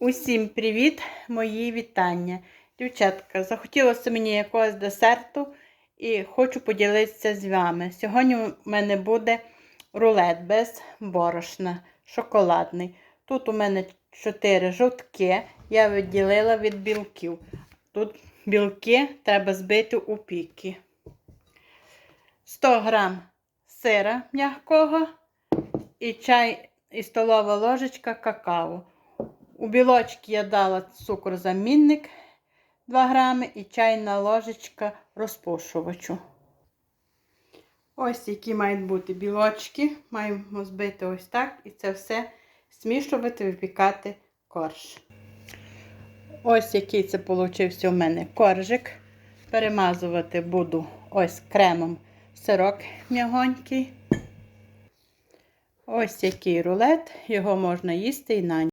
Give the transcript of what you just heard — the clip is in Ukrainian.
Усім привіт, мої вітання. Дівчатка, захотілося мені якогось десерту і хочу поділитися з вами. Сьогодні у мене буде рулет без борошна, шоколадний. Тут у мене 4 жовтки, я відділила від білків. Тут білки треба збити у піки. 100 грам сира м'якого і чай і столова ложечка какао. У білочки я дала цукрозамінник 2 грами і чайна ложечка розпушувачу. Ось які мають бути білочки. Маємо збити ось так і це все змішувати, випікати корж. Ось який це получився у мене коржик. Перемазувати буду ось кремом сирок м'ягонький. Ось який рулет, його можна їсти і на.